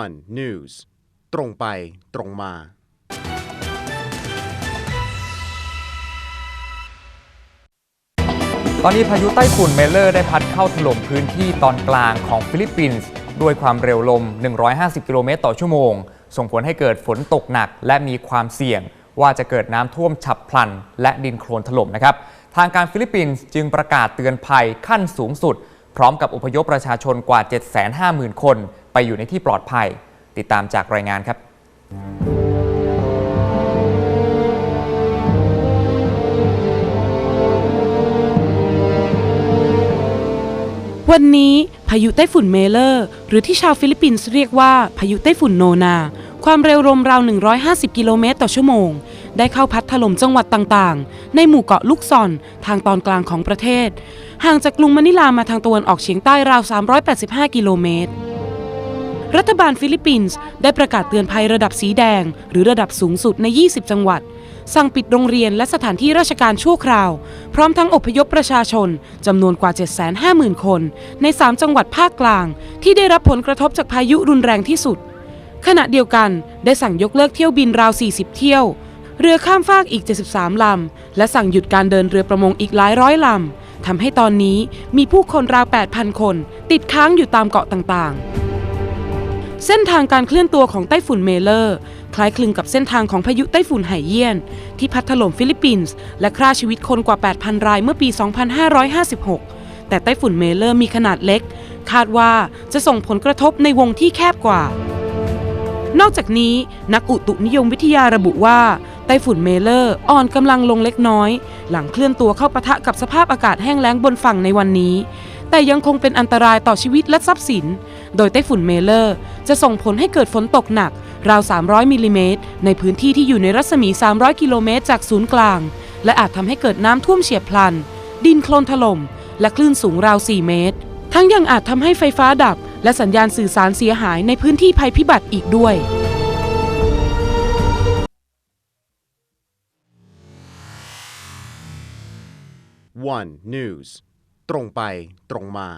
one news ตรงไปตรงมา ตอนนี้พายุไต้ฝุ่นเมเลอร์ได้พัดเข้าถล่มพื้นที่ตอนกลางของฟิลิปปินส์ด้วยความเร็วลม 150 กิโลเมตรต่อชั่วโมง ส่งผลให้เกิดฝนตกหนักและมีความเสี่ยงว่าจะเกิดน้ำท่วมฉับพลัน และดินโคลนถล่มนะครับ ทางการฟิลิปปินส์จึงประกาศเตือนภัยขั้นสูงสุด พร้อมกับอพยพประชาชนกว่า 750,000 คน ไปอยู่ในที่ปลอดภัย ติดตามจากรายงานครับวันนี้พายุไต้ฝุ่นเมเลอร์ หรือที่ชาวฟิลิปปินส์เรียกว่าพายุไต้ฝุ่นโนนา ความเร็วลมราว 150 กิโลเมตรต่อชั่วโมง ได้เข้าพัดถล่มจังหวัดต่างๆ ในหมู่เกาะลูกซอนทางตอนกลางของประเทศ ห่างจากกรุงมะนิลามาทางตะวันออกเฉียงใต้ราว 385 กิโลเมตร รัฐบาลฟิลิปปินส์ได้ประกาศเตือนภัยระดับสีแดง หรือระดับสูงสุดใน 20 จังหวัด สั่งปิดโรงเรียนและสถานที่ราชการชั่วคราว พร้อมทั้งอพยพประชาชนจำนวนกว่า 750,000 คน ใน 3 จังหวัดภาคกลาง ที่ได้รับผลกระทบจากพายุรุนแรงที่สุดขณะเดียวกันได้สั่งยกเลิกเที่ยวบินราว 40 เที่ยว เรือข้ามฟากอีก 73 ลำ และสั่งหยุดการเดินเรือประมงอีกหลายร้อยลำ ทำให้ตอนนี้มีผู้คนราว 8,000 คน ติดค้างอยู่ตามเกาะต่างๆ เส้นทางการเคลื่อนตัวของไต้ฝุ่นเมเลอร์ คล้ายคลึงกับเส้นทางของพายุไต้ฝุ่นไหเยี่ยน ที่พัดถล่มฟิลิปปินส์และฆ่าชีวิตคนกว่า 8,000 รายเมื่อปี 2556 แต่ไต้ฝุ่นเมเลอร์มีขนาดเล็ก คาดว่าจะส่งผลกระทบในวงที่แคบกว่า นอกจากนี้นักอุตุนิยมวิทยาระบุว่า ต้ฝุ่นเมเลอร์ อ่อนกำลังลงเล็กน้อย หลังเคลื่อนตัวเข้าปะทะกับสภาพอากาศแห้งแล้งบนฝั่งในวันนี้ แต่ยังคงเป็นอันตรายต่อชีวิตและทรัพย์สิน โดยไต้ฝุ่นเมเลอร์ จะส่งผลให้เกิดฝนตกหนัก ราว 300มิลลิเมตรในพื้นที่ที่อยู่ในรัศมี 300 กิโลเมตรจากศูนย์กลาง และอาจทำให้เกิดน้ำท่วมเฉียบพลัน ดินโคลนถล่ม และคลื่นสูงราว 4 เมตร ทั้งยังอาจทำให้ไฟฟ้าดับ และสัญญาณสื่อสารเสียหายในพื้นที่ภัยพิบัติอีกด้วย one news ตรงไปตรงมา